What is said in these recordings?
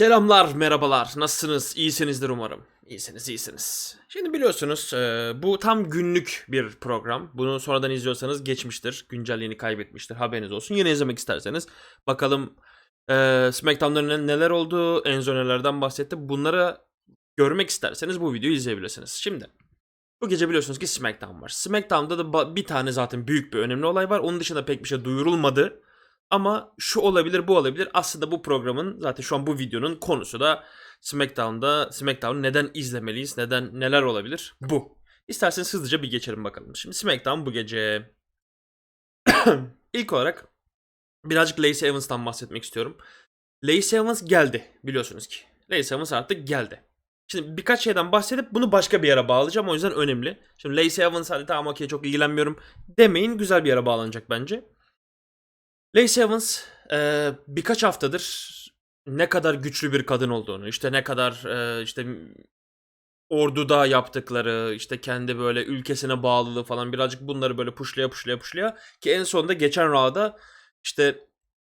Selamlar, merhabalar. Nasılsınız? İyisinizdir umarım. İyisiniz, iyisiniz. Şimdi biliyorsunuz e, bu tam günlük bir program. Bunu sonradan izliyorsanız geçmiştir. Güncelliğini kaybetmiştir. Haberiniz olsun. Yine izlemek isterseniz bakalım e, SmackDown'da ne- neler oldu, Enzo nelerden bahsetti. Bunları görmek isterseniz bu videoyu izleyebilirsiniz. Şimdi bu gece biliyorsunuz ki SmackDown var. SmackDown'da da bir tane zaten büyük bir önemli olay var. Onun dışında pek bir şey duyurulmadı. Ama şu olabilir bu olabilir. Aslında bu programın zaten şu an bu videonun konusu da SmackDown'da SmackDown'u neden izlemeliyiz? Neden neler olabilir? Bu. İsterseniz hızlıca bir geçelim bakalım. Şimdi SmackDown bu gece ilk olarak birazcık Lacey Evans'tan bahsetmek istiyorum. Lacey Evans geldi biliyorsunuz ki. Lacey Evans artık geldi. Şimdi birkaç şeyden bahsedip bunu başka bir yere bağlayacağım. O yüzden önemli. Şimdi Lacey Evans hadi tamam okey çok ilgilenmiyorum demeyin. Güzel bir yere bağlanacak bence. Lacey Evans e, birkaç haftadır ne kadar güçlü bir kadın olduğunu, işte ne kadar e, işte orduda yaptıkları, işte kendi böyle ülkesine bağlılığı falan birazcık bunları böyle puşlaya puşlaya puşlaya ki en sonunda geçen Raw'da işte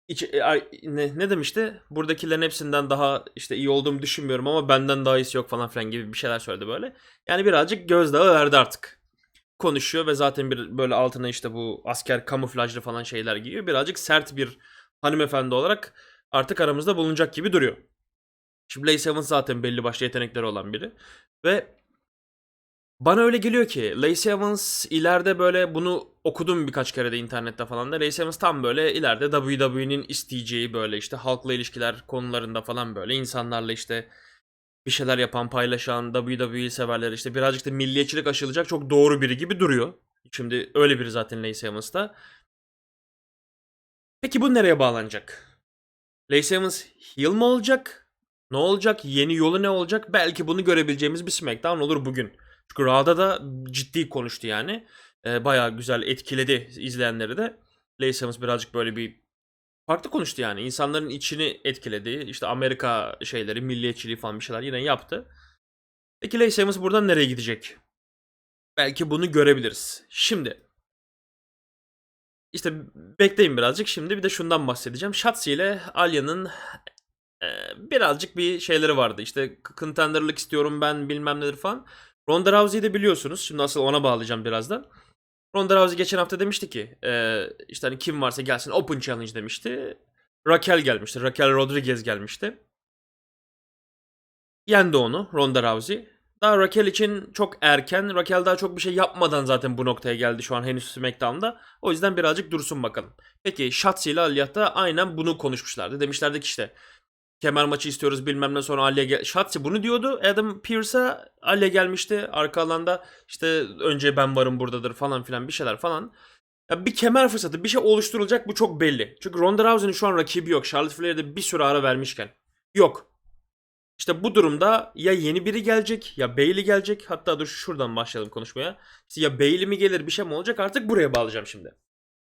iç- e, ne, ne demişti? Buradakilerin hepsinden daha işte iyi olduğumu düşünmüyorum ama benden daha iyisi yok falan filan gibi bir şeyler söyledi böyle. Yani birazcık gözdağı verdi artık konuşuyor ve zaten bir böyle altına işte bu asker kamuflajlı falan şeyler giyiyor. Birazcık sert bir hanımefendi olarak artık aramızda bulunacak gibi duruyor. Şimdi Lacey Evans zaten belli başlı yetenekleri olan biri. Ve bana öyle geliyor ki Lacey Evans ileride böyle bunu okudum birkaç kere de internette falan da. Lacey Evans tam böyle ileride WWE'nin isteyeceği böyle işte halkla ilişkiler konularında falan böyle insanlarla işte bir şeyler yapan, paylaşan, WWE severler işte birazcık da milliyetçilik aşılacak çok doğru biri gibi duruyor. Şimdi öyle biri zaten Lacey Evans da. Peki bu nereye bağlanacak? Lacey Evans heel mi olacak? Ne olacak? Yeni yolu ne olacak? Belki bunu görebileceğimiz bir SmackDown olur bugün. Çünkü Raw'da da ciddi konuştu yani. Ee, bayağı güzel etkiledi izleyenleri de. Lacey Evans birazcık böyle bir farklı konuştu yani. İnsanların içini etkiledi. İşte Amerika şeyleri, milliyetçiliği falan bir şeyler yine yaptı. Peki Evans buradan nereye gidecek? Belki bunu görebiliriz. Şimdi işte bekleyin birazcık. Şimdi bir de şundan bahsedeceğim. Shotzi ile Alya'nın e, birazcık bir şeyleri vardı. İşte contenderlık istiyorum ben bilmem nedir falan. Ronda Rousey'i de biliyorsunuz. Şimdi asıl ona bağlayacağım birazdan. Ronda Rousey geçen hafta demişti ki e, işte hani kim varsa gelsin Open Challenge demişti. Raquel gelmişti. Raquel Rodriguez gelmişti. Yendi onu Ronda Rousey. Daha Raquel için çok erken. Raquel daha çok bir şey yapmadan zaten bu noktaya geldi şu an henüz SmackDown'da. O yüzden birazcık dursun bakalım. Peki Shotzi ile Aliyah da aynen bunu konuşmuşlardı. Demişlerdi ki işte kemer maçı istiyoruz bilmem ne sonra Alya gel... Shotzi bunu diyordu. Adam Pearce'a Alya gelmişti. Arka alanda işte önce ben varım buradadır falan filan bir şeyler falan. Ya bir kemer fırsatı bir şey oluşturulacak bu çok belli. Çünkü Ronda Rousey'nin şu an rakibi yok. Charlotte Flair'de bir sürü ara vermişken. Yok. İşte bu durumda ya yeni biri gelecek ya Bailey gelecek. Hatta dur şuradan başlayalım konuşmaya. İşte ya Bailey mi gelir bir şey mi olacak artık buraya bağlayacağım şimdi.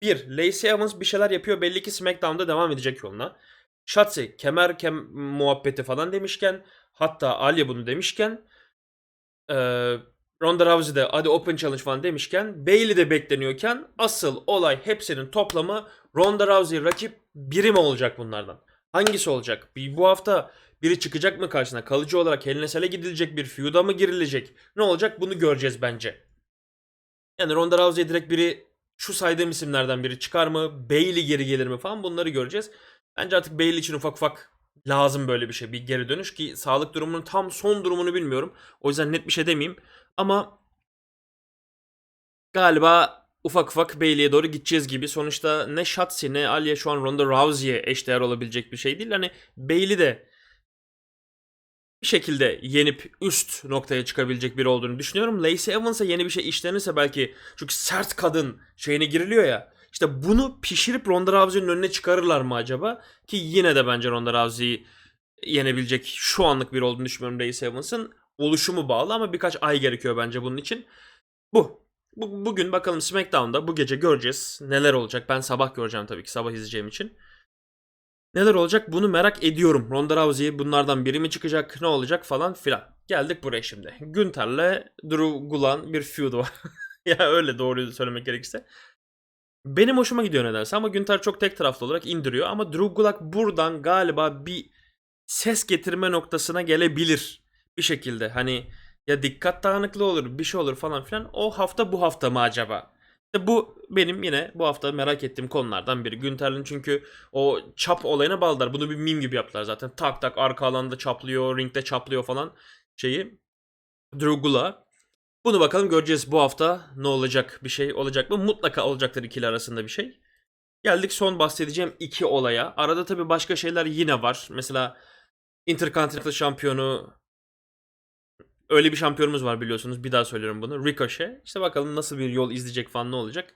Bir, Lacey Evans bir şeyler yapıyor belli ki SmackDown'da devam edecek yoluna. Shotzi kemer kem muhabbeti falan demişken hatta Alya bunu demişken eee Ronda Rousey de hadi Open Challenge falan demişken Bailey de bekleniyorken asıl olay hepsinin toplamı Ronda Rousey rakip biri mi olacak bunlardan? Hangisi olacak? Bir, bu hafta biri çıkacak mı karşısına? Kalıcı olarak Cell'e gidilecek bir feud'a mı girilecek? Ne olacak? Bunu göreceğiz bence. Yani Ronda Rousey'e direkt biri şu saydığım isimlerden biri çıkar mı? Bailey geri gelir mi falan bunları göreceğiz. Bence artık Bailey için ufak ufak lazım böyle bir şey. Bir geri dönüş ki sağlık durumunun tam son durumunu bilmiyorum. O yüzden net bir şey demeyeyim. Ama galiba ufak ufak Bailey'e doğru gideceğiz gibi. Sonuçta ne Shotzi ne Alya şu an Ronda Rousey'e eşdeğer olabilecek bir şey değil. Hani Bailey de bir şekilde yenip üst noktaya çıkabilecek biri olduğunu düşünüyorum. Lacey Evans'a yeni bir şey işlenirse belki çünkü sert kadın şeyine giriliyor ya. İşte bunu pişirip Ronda Rousey'nin önüne çıkarırlar mı acaba? Ki yine de bence Ronda Rousey'i yenebilecek şu anlık bir olduğunu düşünmüyorum Lacey Evans'ın. Oluşumu bağlı ama birkaç ay gerekiyor bence bunun için. Bu. bu bugün bakalım SmackDown'da bu gece göreceğiz. Neler olacak? Ben sabah göreceğim tabii ki sabah izleyeceğim için. Neler olacak bunu merak ediyorum. Ronda Rousey bunlardan biri mi çıkacak? Ne olacak falan filan. Geldik buraya şimdi. Günter'le Drew Gulak bir feud var. ya öyle doğruyu söylemek gerekirse. Benim hoşuma gidiyor nedense ama Günter çok tek taraflı olarak indiriyor ama Drew Gulak buradan galiba bir ses getirme noktasına gelebilir bir şekilde. Hani ya dikkat dağınıklığı olur, bir şey olur falan filan. O hafta bu hafta mı acaba? İşte bu benim yine bu hafta merak ettiğim konulardan biri. Günter'in çünkü o çap olayına bağlılar. Bunu bir meme gibi yaptılar zaten. Tak tak arka alanda çaplıyor, ringde çaplıyor falan şeyi. Drew Gulak. Bunu bakalım göreceğiz bu hafta ne olacak bir şey olacak mı? Mutlaka olacaktır ikili arasında bir şey. Geldik son bahsedeceğim iki olaya. Arada tabii başka şeyler yine var. Mesela Intercontinental şampiyonu öyle bir şampiyonumuz var biliyorsunuz. Bir daha söylüyorum bunu. Ricochet. İşte bakalım nasıl bir yol izleyecek falan ne olacak.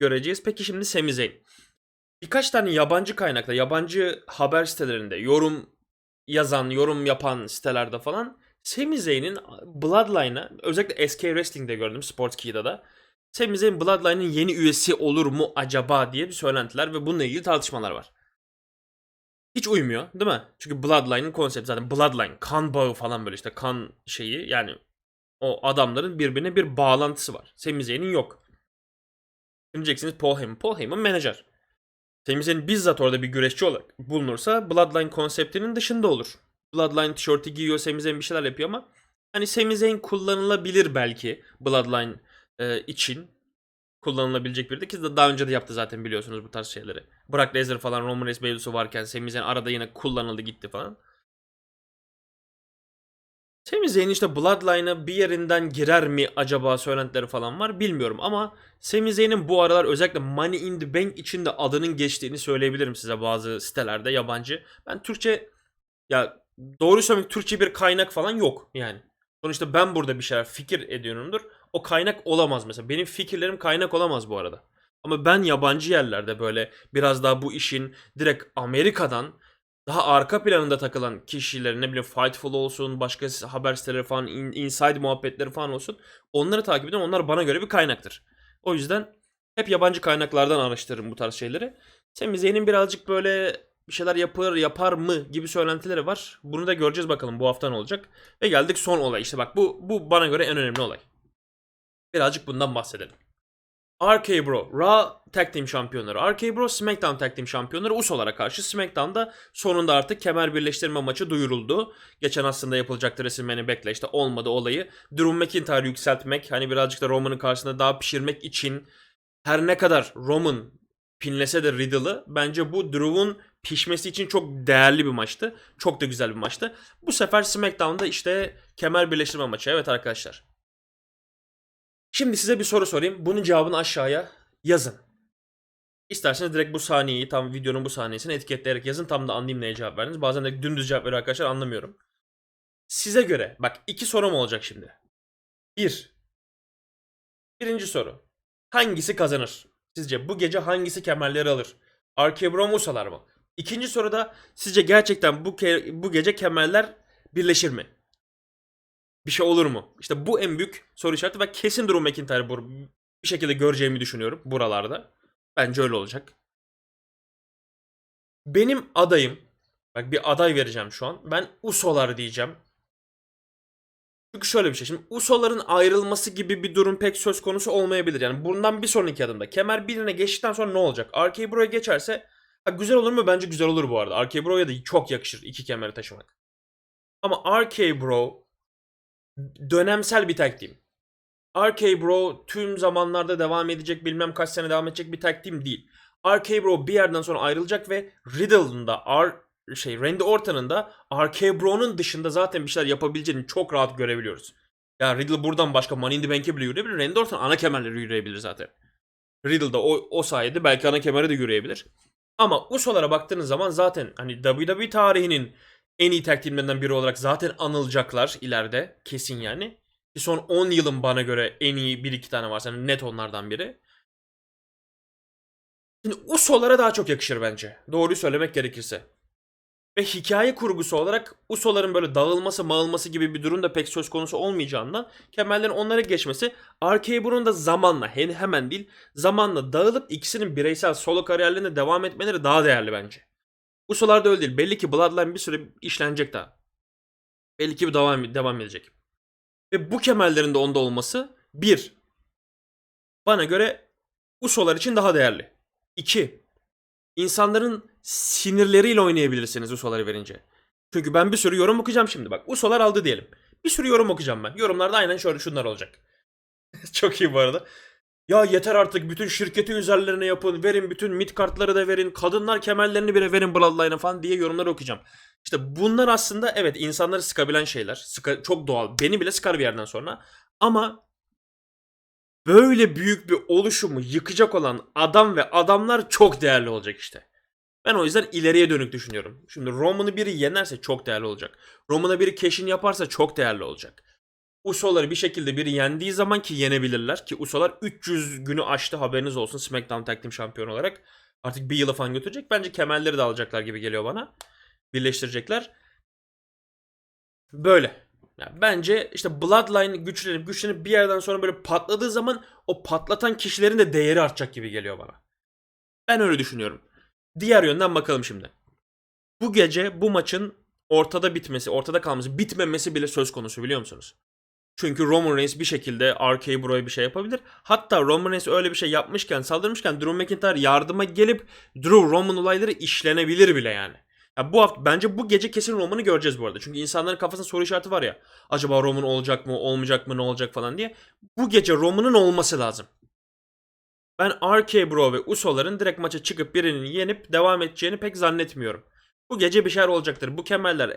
Göreceğiz. Peki şimdi Sami Zayn. Birkaç tane yabancı kaynakta, yabancı haber sitelerinde yorum yazan, yorum yapan sitelerde falan Sami Zayn'in Bloodline'a özellikle SK Wrestling'de gördüm Sportskey'de da Sami Zayn Bloodline'ın yeni üyesi olur mu acaba diye bir söylentiler ve bununla ilgili tartışmalar var. Hiç uymuyor değil mi? Çünkü Bloodline'ın konsepti zaten Bloodline, kan bağı falan böyle işte kan şeyi yani o adamların birbirine bir bağlantısı var. Sami Zayn'in yok. Şimdi Paul Heyman. Paul Heyman menajer. Sami Zayn bizzat orada bir güreşçi olarak bulunursa Bloodline konseptinin dışında olur. Bloodline tişörtü giyiyor, Sami Zayn bir şeyler yapıyor ama hani Sami Zayn kullanılabilir belki Bloodline e, için kullanılabilecek biri de ki daha önce de yaptı zaten biliyorsunuz bu tarz şeyleri. Brock Lesnar falan Roman Reigns mevzusu varken Sami Zayn arada yine kullanıldı gitti falan. Sami Zayn işte Bloodline'a bir yerinden girer mi acaba söylentileri falan var bilmiyorum ama Sami Zayn'in bu aralar özellikle Money in the Bank içinde adının geçtiğini söyleyebilirim size bazı sitelerde yabancı. Ben Türkçe ya doğru söylemek Türkçe bir kaynak falan yok yani. Sonuçta ben burada bir şeyler fikir ediyorumdur. O kaynak olamaz mesela. Benim fikirlerim kaynak olamaz bu arada. Ama ben yabancı yerlerde böyle biraz daha bu işin direkt Amerika'dan daha arka planında takılan kişilerin ne bileyim Fightful olsun, başka haber siteleri falan, in- inside muhabbetleri falan olsun. Onları takip ediyorum. Onlar bana göre bir kaynaktır. O yüzden hep yabancı kaynaklardan araştırırım bu tarz şeyleri. Sami Zayn'in birazcık böyle bir şeyler yapar yapar mı gibi söylentileri var. Bunu da göreceğiz bakalım bu hafta ne olacak. Ve geldik son olay. İşte bak bu bu bana göre en önemli olay. Birazcık bundan bahsedelim. RK Bro, Raw Tag Team şampiyonları. RK Bro, SmackDown Tag Team şampiyonları Uso'lara karşı. SmackDown'da sonunda artık kemer birleştirme maçı duyuruldu. Geçen aslında yapılacaktı WrestleMania Backlash'te olmadı olayı. Drew McIntyre yükseltmek, hani birazcık da Roman'ın karşısında daha pişirmek için her ne kadar Roman pinlese de Riddle'ı bence bu Drew'un pişmesi için çok değerli bir maçtı. Çok da güzel bir maçtı. Bu sefer SmackDown'da işte kemer birleştirme maçı. Evet arkadaşlar. Şimdi size bir soru sorayım. Bunun cevabını aşağıya yazın. İsterseniz direkt bu sahneyi tam videonun bu sahnesini etiketleyerek yazın. Tam da anlayayım neye cevap verdiniz. Bazen de dümdüz cevap veriyor arkadaşlar anlamıyorum. Size göre bak iki sorum olacak şimdi. Bir. Birinci soru. Hangisi kazanır? Sizce bu gece hangisi kemerleri alır? RK Bro Musa'lar mı? İkinci soruda sizce gerçekten bu bu gece kemerler birleşir mi? Bir şey olur mu? İşte bu en büyük soru işareti ve kesin Drew McIntyre bir şekilde göreceğimi düşünüyorum buralarda. Bence öyle olacak. Benim adayım bak bir aday vereceğim şu an. Ben Usolar diyeceğim. Çünkü şöyle bir şey. Şimdi Uso'ların ayrılması gibi bir durum pek söz konusu olmayabilir. Yani bundan bir sonraki adımda. Kemer birine geçtikten sonra ne olacak? RK Bro'ya geçerse ha, güzel olur mu? Bence güzel olur bu arada. RK Bro'ya da çok yakışır iki kemeri taşımak. Ama RK Bro dönemsel bir tag team. RK Bro tüm zamanlarda devam edecek bilmem kaç sene devam edecek bir tag team değil. RK Bro bir yerden sonra ayrılacak ve Riddle'ın da R şey Randy Orton'un da RK Bro'nun dışında zaten bir şeyler yapabileceğini çok rahat görebiliyoruz. Ya Riddle buradan başka Money in the Bank'e bile yürüyebilir. Randy Orton ana kemerleri yürüyebilir zaten. Riddle da o, o sayede belki ana kemeri de yürüyebilir. Ama Uso'lara baktığınız zaman zaten hani WWE tarihinin en iyi tag teamlerinden biri olarak zaten anılacaklar ileride. Kesin yani. Ki son 10 yılın bana göre en iyi 1-2 tane var. Yani net onlardan biri. Şimdi Uso'lara daha çok yakışır bence. Doğruyu söylemek gerekirse. Ve hikaye kurgusu olarak Uso'ların böyle dağılması mağılması gibi bir durum da pek söz konusu olmayacağından kemerlerin onlara geçmesi Bro'nun da zamanla hem hemen değil zamanla dağılıp ikisinin bireysel solo kariyerlerine devam etmeleri daha değerli bence. Usolar da öyle değil. Belli ki Bloodline bir süre işlenecek daha. Belli ki devam, devam edecek. Ve bu kemerlerin de onda olması bir, bana göre Usolar için daha değerli. İki, insanların sinirleriyle oynayabilirsiniz Usoları verince. Çünkü ben bir sürü yorum okuyacağım şimdi bak. Usolar aldı diyelim. Bir sürü yorum okuyacağım ben. Yorumlarda aynen şöyle şunlar olacak. Çok iyi bu arada. Ya yeter artık bütün şirketi üzerlerine yapın. Verin bütün mid kartları da verin. Kadınlar kemerlerini bile verin Bloodline'a falan diye yorumları okuyacağım. İşte bunlar aslında evet insanları sıkabilen şeyler. Sıka, çok doğal. Beni bile sıkar bir yerden sonra. Ama böyle büyük bir oluşumu yıkacak olan adam ve adamlar çok değerli olacak işte. Ben o yüzden ileriye dönük düşünüyorum. Şimdi Roman'ı biri yenerse çok değerli olacak. Roman'a biri keşin yaparsa çok değerli olacak. Uso'ları bir şekilde biri yendiği zaman ki yenebilirler ki Uso'lar 300 günü aştı haberiniz olsun SmackDown Tag Team şampiyonu olarak. Artık bir yılı falan götürecek. Bence kemerleri de alacaklar gibi geliyor bana. Birleştirecekler. Böyle. Ya bence işte Bloodline güçlenip güçlenip bir yerden sonra böyle patladığı zaman o patlatan kişilerin de değeri artacak gibi geliyor bana. Ben öyle düşünüyorum. Diğer yönden bakalım şimdi. Bu gece bu maçın ortada bitmesi, ortada kalması, bitmemesi bile söz konusu biliyor musunuz? Çünkü Roman Reigns bir şekilde RK Bro'ya bir şey yapabilir. Hatta Roman Reigns öyle bir şey yapmışken, saldırmışken Drew McIntyre yardıma gelip Drew Roman olayları işlenebilir bile yani. Ya bu hafta bence bu gece kesin Roman'ı göreceğiz bu arada. Çünkü insanların kafasında soru işareti var ya. Acaba Roman olacak mı, olmayacak mı, ne olacak falan diye. Bu gece Roman'ın olması lazım. Ben RK Bro ve Uso'ların direkt maça çıkıp birinin yenip devam edeceğini pek zannetmiyorum. Bu gece bir şeyler olacaktır. Bu kemerler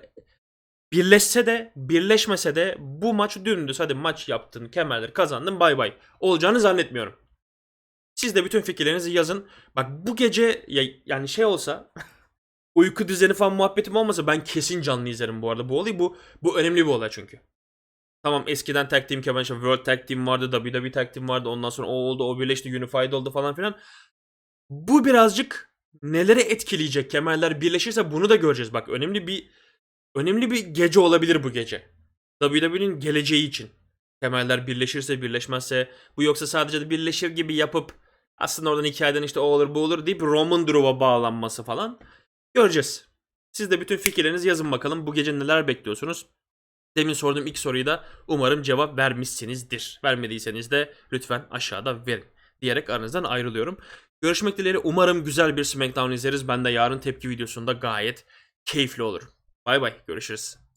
birleşse de birleşmese de bu maç dümdüz hadi maç yaptın kemerleri kazandın bay bay olacağını zannetmiyorum. Siz de bütün fikirlerinizi yazın. Bak bu gece ya, yani şey olsa uyku düzeni falan muhabbetim olmasa ben kesin canlı izlerim bu arada bu olayı. Bu, bu önemli bir olay çünkü. Tamam eskiden tag team kemer işte World Tag Team vardı, WWE Tag Team vardı. Ondan sonra o oldu, o birleşti, Unified oldu falan filan. Bu birazcık neleri etkileyecek kemerler birleşirse bunu da göreceğiz. Bak önemli bir önemli bir gece olabilir bu gece. WWE'nin geleceği için. Kemerler birleşirse birleşmezse bu yoksa sadece de birleşir gibi yapıp aslında oradan hikayeden işte o olur bu olur deyip Roman Drew'a bağlanması falan göreceğiz. Siz de bütün fikirlerinizi yazın bakalım. Bu gece neler bekliyorsunuz? Demin sorduğum ilk soruyu da umarım cevap vermişsinizdir. Vermediyseniz de lütfen aşağıda verin diyerek aranızdan ayrılıyorum. Görüşmek dileğiyle umarım güzel bir SmackDown izleriz. Ben de yarın tepki videosunda gayet keyifli olurum. Bay bay görüşürüz.